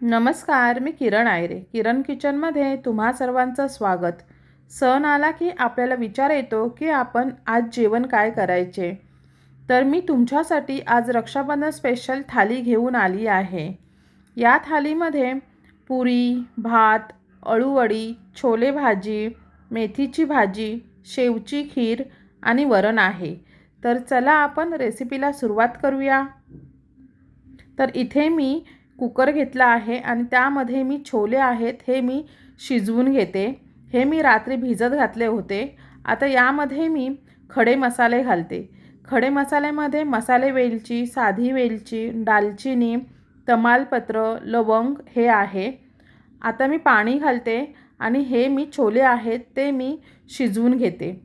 नमस्कार मी किरण आयरे. किरण किचनमध्ये तुम्हा सर्वांचं स्वागत. सण आला की आपल्याला विचार येतो की आपण आज जेवण काय करायचे? तर मी तुमच्यासाठी आज रक्षाबंधन स्पेशल थाली घेऊन आली आहे. या थालीमध्ये पुरी भात अळूवडी छोले भाजी मेथीची भाजी शेवची खीर आणि वरण आहे. तर चला आपण रेसिपीला सुरुवात करूया. तर इथे मी कुकर घेतला आहे आणि त्यामध्ये मी छोले आहेत हे मी शिजवून घेते. हे मी रात्री भिजत घातले होते. आता यामध्ये मी खडे मसाले घालते. खडे मसाल्यामध्ये मसाले वेलची साधी वेलची दालचिनी तमालपत्र लवंग हे आहे. आता मी पाणी घालते आणि हे मी छोले आहेत ते मी शिजवून घेते.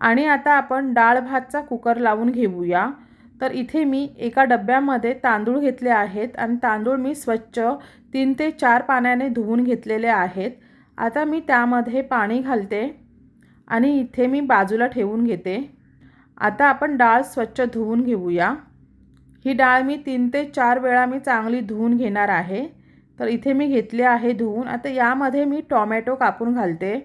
आणि आता आपण डाळ भातचा कुकर लावून घेऊया. तर इथे मी एका डब्यामध्ये तांदूळ घेतले आहेत आणि तांदूळ मी स्वच्छ तीन ते चार पाण्याने धुवून घेतलेले आहेत. आता मी त्यामध्ये पाणी घालते आणि इथे मी बाजूला ठेवून घेते. आता आपण डाळ स्वच्छ धुवून घेऊया. ही डाळ मी तीन ते चार वेळा मी चांगली धुवून घेणार आहे. तर इथे मी घेतले आहे धुवून. आता यामध्ये मी टॉमॅटो कापून घालते.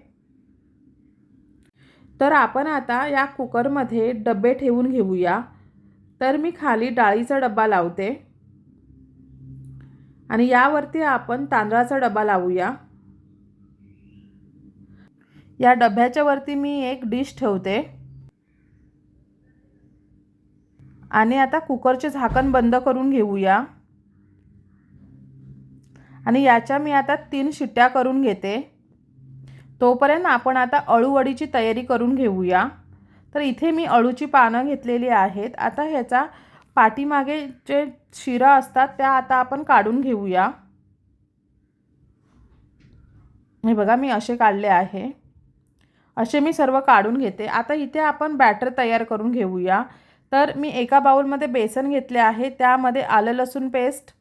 तर आपण आता या कुकरमध्ये डबे ठेवून घेऊया. तर मी खाली डाळीचा डबा लावते. आणि यावरती आपण तांदळाचा डबा लावूया. या डब्याच्या वरती मी एक डिश ठेवते. आणि आता कुकरचे झाकण बंद करून घेऊया. आणि याच्या मी आता तीन शिट्ट्या करून घेते. तोपर्यंत आपण आता अळूवडीची तयारी करून घेऊया. तर इथे मी अळूची पानं घेतलेली आहेत. आता ह्याचा पाठीमागे जे शिरा असतात त्या आता आपण काढून घेऊया. हे बघा मी असे काढले आहे. असे मी सर्व काढून घेते. आता इथे आपण बॅटर तयार करून घेऊया. तर मी एका बाउलमध्ये बेसन घेतले आहे. त्यामध्ये आलं लसूण पेस्ट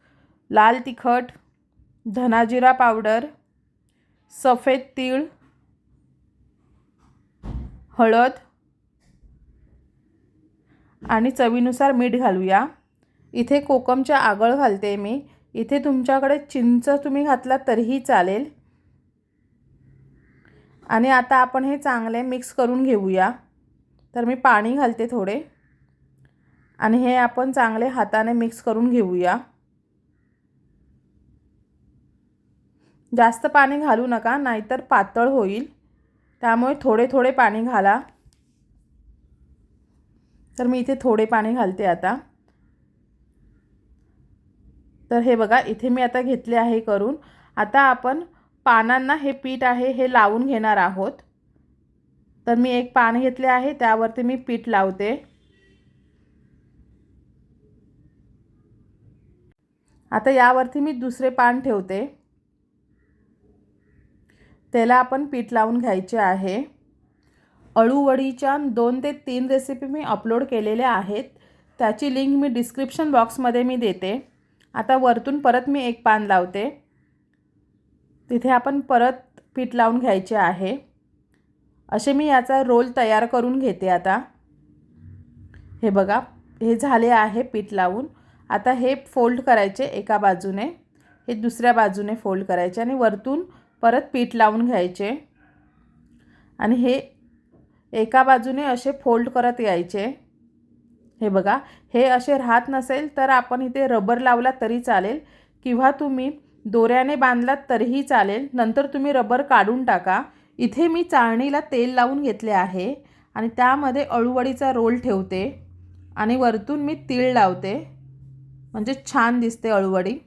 लाल तिखट धनाजिरा पावडर सफेद तीळ हळद आणि चवीनुसार मीठ घालूया. इथे कोकमच्या आगळ घालते मी. इथे तुमच्याकडे चिंच तुम्ही घातलात तरीही चालेल. आणि आता आपण हे चांगले मिक्स करून घेऊया. तर मी पाणी घालते थोडे. आणि हे आपण चांगले हाताने मिक्स करून घेऊया. जास्त पाणी घालू नका नाहीतर पातळ होईल. त्यामुळे थोडे थोडे पाणी घाला. तर मी इथे थोडे पाणी घालते आता. तर हे बघा इथे मी आता घेतले आहे करून. आता आपण पानांना हे पीठ आहे हे लावून घेणार आहोत. तर मी एक पान घेतले आहे त्यावरती मी पीठ लावते. आता यावरती मी दुसरे पान ठेवते. त्याला आपण पीठ लावून घ्यायचे आहे. अळूवडीच्या दोन ते तीन रेसिपी मी अपलोड केलेल्या आहेत. त्याची लिंक मी डिस्क्रिप्शन बॉक्समध्ये मी देते. आता वरतून परत मी एक पान लावते. तिथे आपण परत पीठ लावून घ्यायचे आहे. असे मी याचा रोल तयार करून घेते आता. हे बघा हे झाले आहे पीठ लावून. आता हे फोल्ड करायचे एका बाजूने. हे दुसऱ्या बाजूने फोल्ड करायचे आणि वरतून परत पीठ लावून घ्यायचे. आणि हे एका बाजूने असे फोल्ड करत यायचे. हे बघा हे असे राहत नसेल तर आपण इथे रबर लावला तरी चालेल. किंवा तुम्ही दोऱ्याने बांधलात तरीही चालेल. नंतर तुम्ही रबर काढून टाका. इथे मी चाळणीला तेल लावून घेतले आहे आणि त्यामध्ये अळूवडीचा रोल ठेवते आणि वरतून मी तीळ लावते. म्हणजे छान दिसते अळूवडी.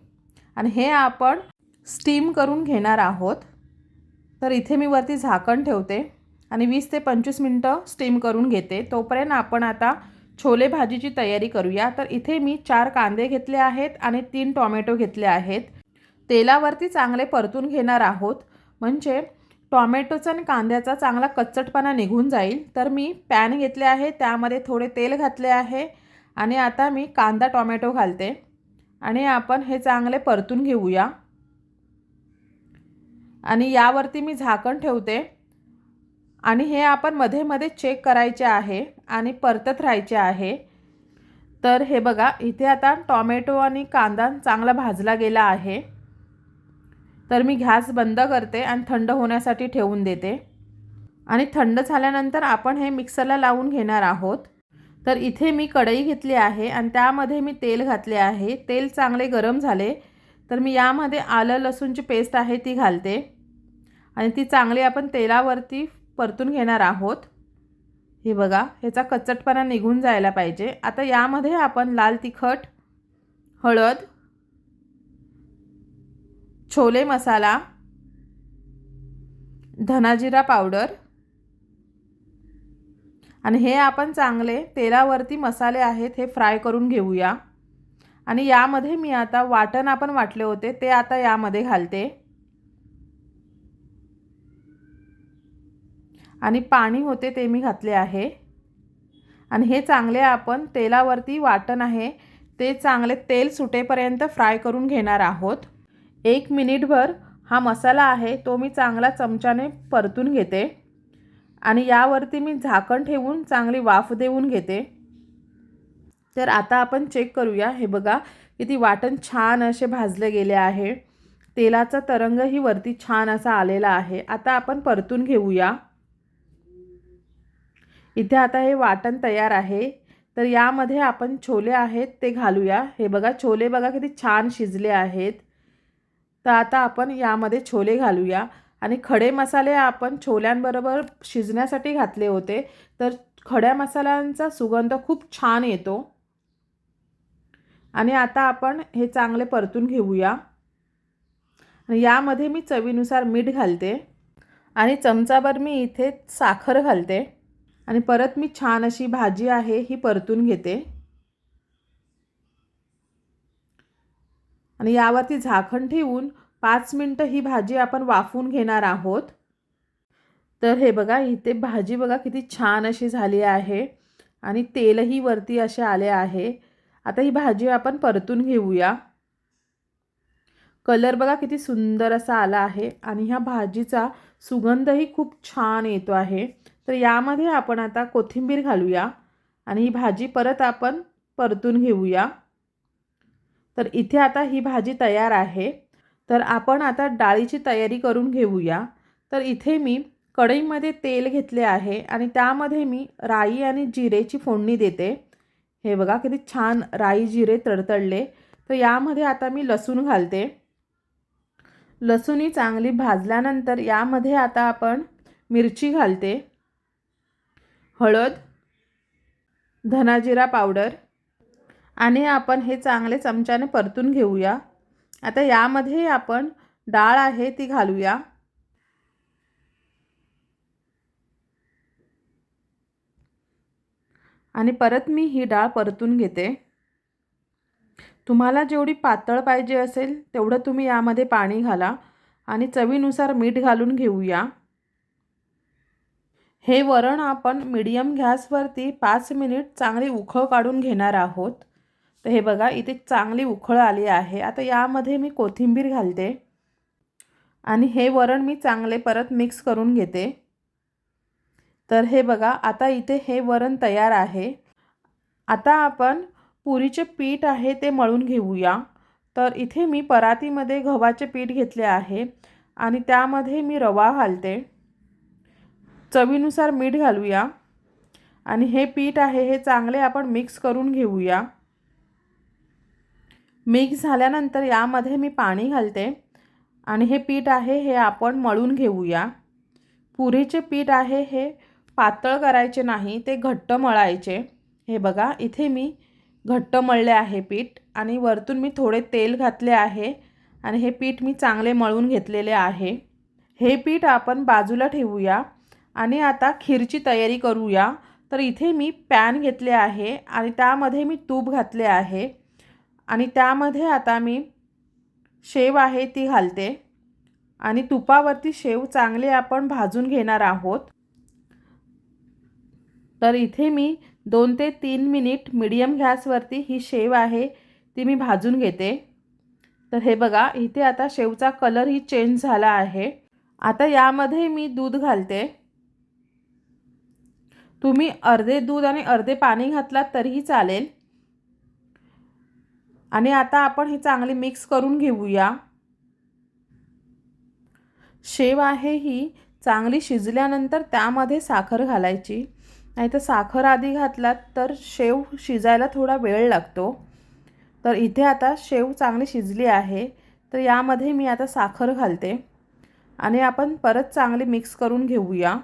आणि हे आपण स्टीम करून घेणार आहोत. तर इथे मी वरती झाकण ठेवते. आणि वीस ते पंचवीस मिनटं स्टीम करून घेते. तोपर्यंत आपण आता छोले भाजीची तयारी करूया. तर इथे मी चार कांदे घेतले आहेत आणि तीन टॉमॅटो घेतले आहेत. तेलावरती चांगले परतून घेणार आहोत. म्हणजे टॉमॅटोचा आणि कांद्याचा चांगला कच्चटपणा निघून जाईल. तर मी पॅन घेतले आहे. त्यामध्ये थोडे तेल घातले आहे. आणि आता मी कांदा टॉमॅटो घालते. आणि आपण हे चांगले परतून घेऊया. आणि यावरती मी झाकण ठेवते. आणि हे आपण मध्ये मध्ये चेक करायचे आहे आणि परतत राहायचे आहे. तर हे बघा इथे आता टॉमॅटो आणि कांदा चांगला भाजला गेला आहे. तर मी गॅस बंद करते आणि थंड होण्यासाठी ठेवून देते. आणि थंड झाल्यानंतर आपण हे मिक्सरला लावून घेणार आहोत. तर इथे मी कढई घेतली आहे आणि त्यामध्ये मी तेल घातले आहे. तेल चांगले गरम झाले. तर मी यामध्ये आलं लसूणची पेस्ट आहे ती घालते. आणि ती चांगली आपण तेलावरती परतून घेणार आहोत. हे बघा ह्याचा कच्चटपणा निघून जायला पाहिजे. आता यामध्ये आपण लाल तिखट हळद छोले मसाला धनाजिरा पावडर आणि हे आपण चांगले तेलावरती मसाले आहेत हे फ्राय करून घेऊया. आणि यामध्ये मी आता वाटण आपण वाटले होते ते आता यामध्ये घालते. आणि पाणी होते ते मी घातले आहे. आणि हे चांगले आपण तेलावरती वाटण आहे. ते चांगले तेल सुटेपर्यंत फ्राय करून घेणार आहोत. एक मिनिटभर हा मसाला आहे तो मी चांगला चमच्याने परतून घेते. आणि यावरती मी झाकण ठेवून चांगली वाफ देऊन घेते. तर आता आपण चेक करूया. हे बघा किती वाटण छान असे भाजले गेले आहे. तेलाचा तरंगही वरती छान असा आलेला आहे. आता आपण परतून घेऊया. इथे आता हे वाटण तयार आहे. तर यामध्ये आपण छोले आहेत ते घालूया. हे बघा छोले बघा किती छान शिजले आहेत. तर आता आपण यामध्ये छोले घालूया. आणि खडे मसाले आपण छोल्यांबरोबर शिजण्यासाठी घातले होते. तर खड्या मसाल्यांचा सुगंध खूप छान येतो. आणि आता आपण हे चांगले परतून घेऊया. आणि यामध्ये मी चवीनुसार मीठ घालते. आणि चमचाभर मी इथे साखर घालते. आणि परत मी छान अशी भाजी आहे ही परतून घेते. आणि यावरती झाकण ठेवून पाच मिनटं ही भाजी आपण वाफवून घेणार आहोत. तर हे बघा इथे भाजी बघा किती छान अशी झाली आहे आणि तेलही वरती असे आले आहे. आता ही भाजी आपण परतून घेऊया. कलर बघा किती सुंदर असा आला आहे आणि ह्या भाजीचा सुगंधही खूप छान येतो आहे. तर यामध्ये आपण आता कोथिंबीर घालूया आणि ही भाजी परत आपण परतून घेऊया. तर इथे आता ही भाजी तयार आहे. तर आपण आता डाळीची तयारी करून घेऊया. तर इथे मी कढईमध्ये तेल घेतले आहे आणि त्यामध्ये मी राई आणि जिरेची फोडणी देते. हे बघा किती छान राई जिरे तडतडले. तर यामध्ये आता मी लसूण घालते. लसूणी चांगली भाजल्यानंतर यामध्ये आता आपण मिरची घालते. हळद धनाजिरा पावडर आणि आपण हे चांगले चमच्याने परतून घेऊया. आता यामध्ये आपण डाळ आहे ती घालूया. आणि परत मी ही डाळ परतून घेते. तुम्हाला जेवढी पातळ पाहिजे असेल तेवढं तुम्ही यामध्ये पाणी घाला आणि चवीनुसार मीठ घालून घेऊया. हे वरण आपण मीडियम गॅसवरती पाच मिनिट चांगली उखळ काढून घेणार आहोत. तर हे बघा इथे चांगली उखळ आली आहे. आता यामध्ये मी कोथिंबीर घालते. आणि हे वरण मी चांगले परत मिक्स करून घेते. तर हे बघा आता इथे हे वरण तयार आहे. आता आपण पुरीचे पीठ आहे ते मळून घेऊया. तर इथे मी परातीमध्ये गव्हाचे पीठ घेतले आहे. आणि त्यामध्ये मी रवा घालते. चवीनुसार मीठ घालूया. आणि हे पीठ आहे हे चांगले आपण मिक्स करून घेऊया. मिक्स झाल्यानंतर यामध्ये मी पाणी घालते. आणि हे पीठ आहे हे आपण मळून घेऊया. पुरीचे पीठ आहे हे पातळ करायचे नाही ते घट्ट मळायचे. हे बघा इथे मी घट्ट मळले आहे पीठ. आणि वरतून मी थोडे तेल घातले आहे. आणि हे पीठ मी चांगले मळून घेतलेले आहे. हे पीठ आपण बाजूला ठेवूया. आणि आता खीरची तयारी करूया. तर इथे मी पॅन घेतले आहे आणि त्यामध्ये मी तूप घातले आहे. आणि त्यामध्ये आता मी शेव आहे ती घालते. आणि तुपावरती शेव चांगले आपण भाजून घेणार आहोत. तर इथे मी दोन ते तीन मिनिट मीडियम गॅसवरती ही शेव आहे ती मी भाजून घेते. तर हे बघा इथे आता शेवचा कलरही चेंज झाला आहे. आता यामध्ये मी दूध घालते. तुम्ही अर्धे दूध आणि अर्धे पाणी घातलात तरीही चालेल. आणि आता आपण ही चांगली मिक्स करून घेऊया. शेव आहे ही चांगली शिजल्यानंतर त्यामध्ये साखर घालायची. नाही तर साखर आधी घातलात तर शेव शिजायला थोडा वेळ लागतो. तर इथे आता शेव चांगली शिजली आहे. तर यामध्ये मी आता साखर घालते. आणि आपण परत चांगली मिक्स करून घेऊया.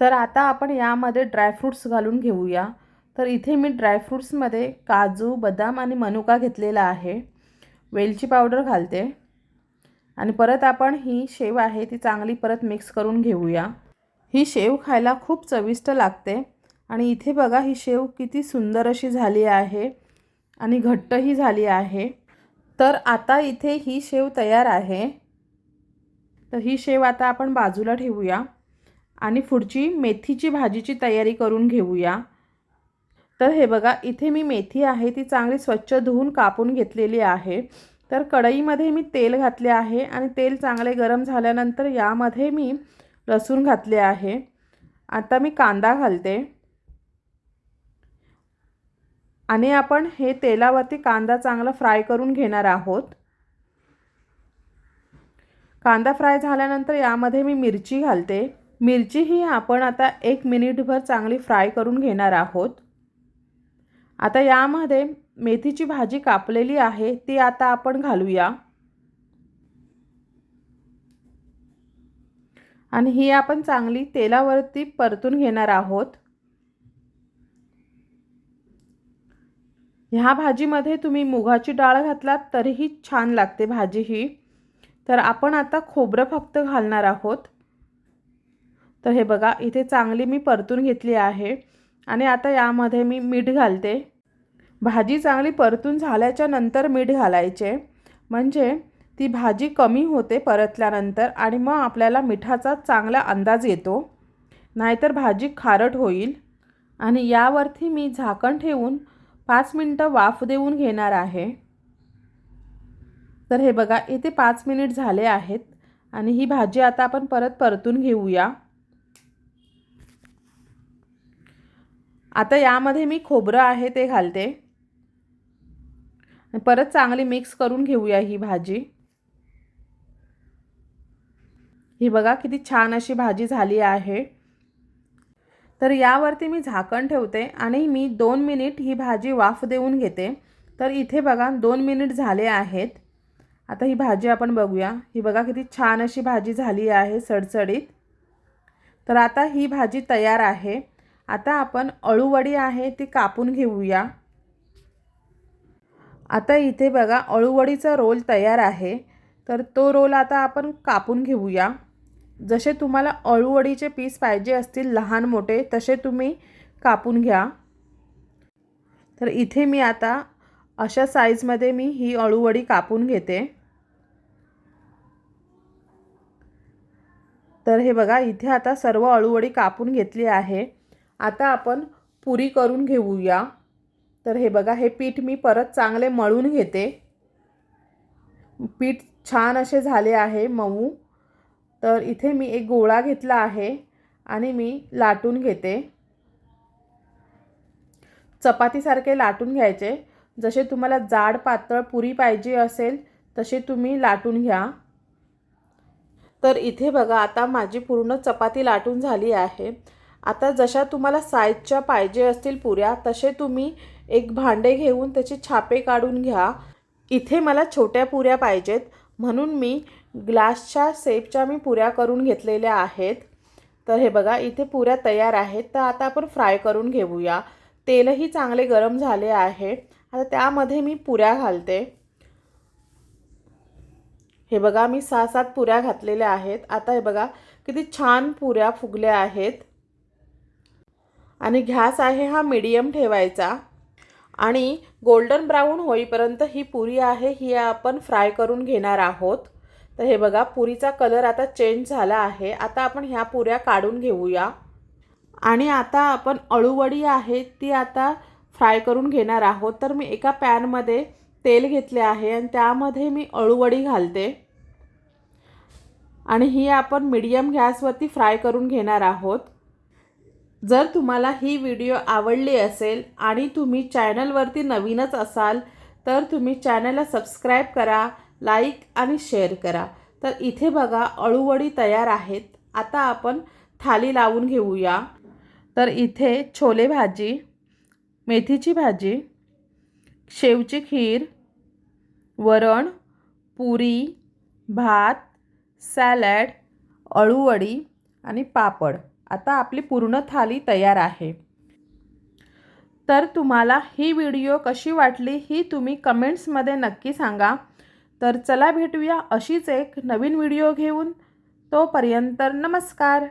तर आता आपण यामध्ये ड्रायफ्रूट्स घालून घेऊया. तर इथे मी ड्रायफ्रूट्समध्ये काजू बदाम आणि मनुका घेतलेला आहे. वेलची पावडर घालते. आणि परत आपण ही शेव आहे ती चांगली परत मिक्स करून घेऊया. ही शेव खायला खूप चविष्ट लागते. आणि इथे बघा ही शेव किती सुंदर अशी झाली आहे. आणि घट्टही झाली आहे. तर आता इथे ही शेव तयार आहे. तर ही शेव आता आपण बाजूला ठेवूया. आणि पुढची मेथीची भाजीची तयारी करून घेऊया. तर हे बघा इथे मी मेथी आहे ती चांगली स्वच्छ धुवून कापून घेतलेली आहे. तर कढईमध्ये मी तेल घातले आहे आणि तेल चांगले गरम झाल्यानंतर यामध्ये मी लसूण घातले आहे. आता मी कांदा घालते. आणि आपण हे तेलावरती कांदा चांगला फ्राय करून घेणार आहोत. कांदा फ्राय झाल्यानंतर यामध्ये मी मिरची घालते. मिरची ही आपण आता एक मिनिटभर चांगली फ्राय करून घेणार आहोत. आता यामध्ये मेथीची भाजी कापलेली आहे ती आता आपण घालूया. आणि ही आपण चांगली तेलावरती परतून घेणार आहोत. ह्या भाजीमध्ये तुम्ही मुगाची डाळ घातलात तरीही छान लागते भाजी ही. तर आपण आता खोबरं फक्त घालणार आहोत. तर हे बघा इथे चांगली मी परतून घेतली आहे. आणि आता यामध्ये मी मीठ घालते. भाजी चांगली परतून झाल्याच्यानंतर मीठ घालायचे. म्हणजे ती भाजी कमी होते परतल्यानंतर आणि मग आपल्याला मिठाचा चांगला अंदाज येतो. नाहीतर भाजी खारट होईल. आणि यावरती मी झाकण ठेवून पाच मिनटं वाफ देऊन घेणार आहे. तर हे बघा इथे पाच मिनिट झाले आहेत. आणि ही भाजी आता आपण परत परतून घेऊया. आता यामध्ये मी खोबरं आहे ते घालते. परत चांगली मिक्स करून घेऊया ही भाजी. ही बघा किती छान अशी भाजी झाली आहे. तर यावरती मी झाकण ठेवते आणि मी दोन मिनिट ही भाजी वाफ देऊन घेते. तर इथे बघा दोन मिनिट झाले आहेत. आता ही भाजी आपण बघूया. ही बघा किती छान अशी भाजी झाली आहे सडसडीत. तर आता ही भाजी तयार आहे. आता आपण अळूवडी आहे ती कापून घेऊया. आता इथे बघा अळूवडीचा रोल तयार आहे. तर तो रोल आता आपण कापून घेऊया. जसे तुम्हाला अळूवडीचे पीस पाहिजे असतील लहान मोठे तसे तुम्ही कापून घ्या. तर इथे मी आता अशा साईजमध्ये मी ही अळूवडी कापून घेते. तर हे बघा इथे आता सर्व अळूवडी कापून घेतली आहे. आता आपण पुरी करून घेऊया. तर हे बघा हे पीठ मी परत चांगले मळून घेते. पीठ छान असे झाले आहे मऊ. तर इथे मी एक गोळा घेतला आहे आणि मी लाटून घेते. चपातीसारखे लाटून घ्यायचे. जसे तुम्हाला जाड पातळ पुरी पाहिजे असेल तसे तुम्ही लाटून घ्या. तर इथे बघा आता माझी पूर्ण चपाती लाटून झाली आहे. आता जशा तुम्हाला साईजच्या पाहिजे असतील पुऱ्या तसे तुम्ही एक भांडे घेऊन त्याचे छापे काढून घ्या. इथे मला छोट्या पुऱ्या पाहिजेत. म्हणून मी ग्लासच्या सेपच्या मी पुऱ्या करून घेतलेल्या आहेत. तर हे बघा इथे पुऱ्या तयार आहेत. तर आता आपण फ्राय करून घेऊया. तेलही चांगले गरम झाले आहे. आता त्यामध्ये मी पुऱ्या घालते. हे बघा मी सहा सात पुऱ्या घातलेल्या आहेत. आता हे बघा किती छान पुऱ्या फुगल्या आहेत. आणि घ्यास आहे हा मीडियम ठेवायचा. आणि गोल्डन ब्राऊन होईपर्यंत ही पुरी आहे ही आपण फ्राय करून घेणार आहोत. तर हे बघा पुरीचा कलर आता चेंज झाला आहे. आता आपण ह्या पुऱ्या काढून घेऊया. आणि आता आपण अळूवडी आहे ती आता फ्राय करून घेणार आहोत. तर मी एका पॅनमध्ये तेल घेतले आहे आणि त्यामध्ये मी अळूवडी घालते. आणि ही आपण मीडियम गॅसवरती फ्राय करून घेणार आहोत. जर तुम्हाला ही व्हिडिओ आवडली असेल आणि तुम्ही चॅनलवरती नवीनच असाल तर तुम्ही चॅनलला सबस्क्राईब करा लाईक आणि शेअर करा. तर इथे बघा अळूवडी तयार आहेत. आता आपण थाली लावून घेऊया. तर इथे छोले भाजी मेथीची भाजी शेवची खीर वरण पुरी भात सॅलड अळूवडी आणि पापड. आता आपली पूर्ण थाली तयार आहे. तर तुम्हाला ही व्हिडिओ कशी वाटली ही तुम्ही कमेंट्समध्ये नक्की सांगा. तर चला भेटूया अशीच एक नवीन व्हिडिओ घेऊन. तोपर्यंत नमस्कार.